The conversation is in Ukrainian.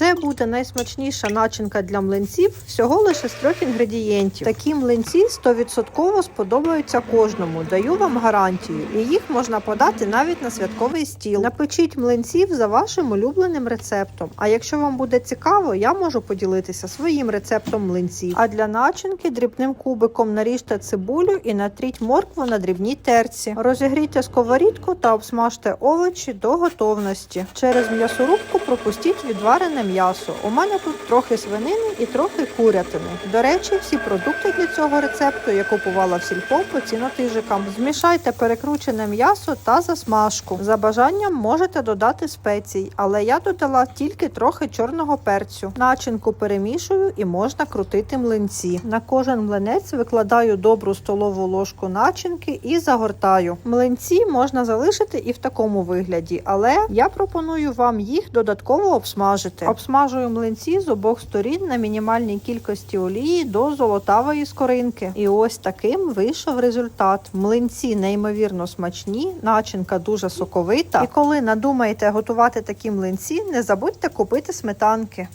Це буде найсмачніша начинка для млинців всього лише з трьох інгредієнтів. Такі млинці 100% сподобаються кожному. Даю вам гарантію, і їх можна подати навіть на святковий стіл. Напечіть млинців за вашим улюбленим рецептом. А якщо вам буде цікаво, я можу поділитися своїм рецептом млинців. А для начинки дрібним кубиком наріжте цибулю і натріть моркву на дрібній терці. Розігрійте сковорідку та обсмажте овочі до готовності. Через м'ясорубку пропустіть відварене м'ясо. У мене тут трохи свинини і трохи курятини. До речі, всі продукти для цього рецепту я купувала в сільпо по цінотижикам. Змішайте перекручене м'ясо та засмажку. За бажанням можете додати спецій, але я додала тільки трохи чорного перцю. Начинку перемішую і можна крутити млинці. На кожен млинець викладаю добру столову ложку начинки і загортаю. Млинці можна залишити і в такому вигляді, але я пропоную вам їх додатково обсмажити. Обсмажую млинці з обох сторін на мінімальній кількості олії до золотавої скоринки. І ось таким вийшов результат. Млинці неймовірно смачні, начинка дуже соковита. І коли надумаєте готувати такі млинці, не забудьте купити сметанки.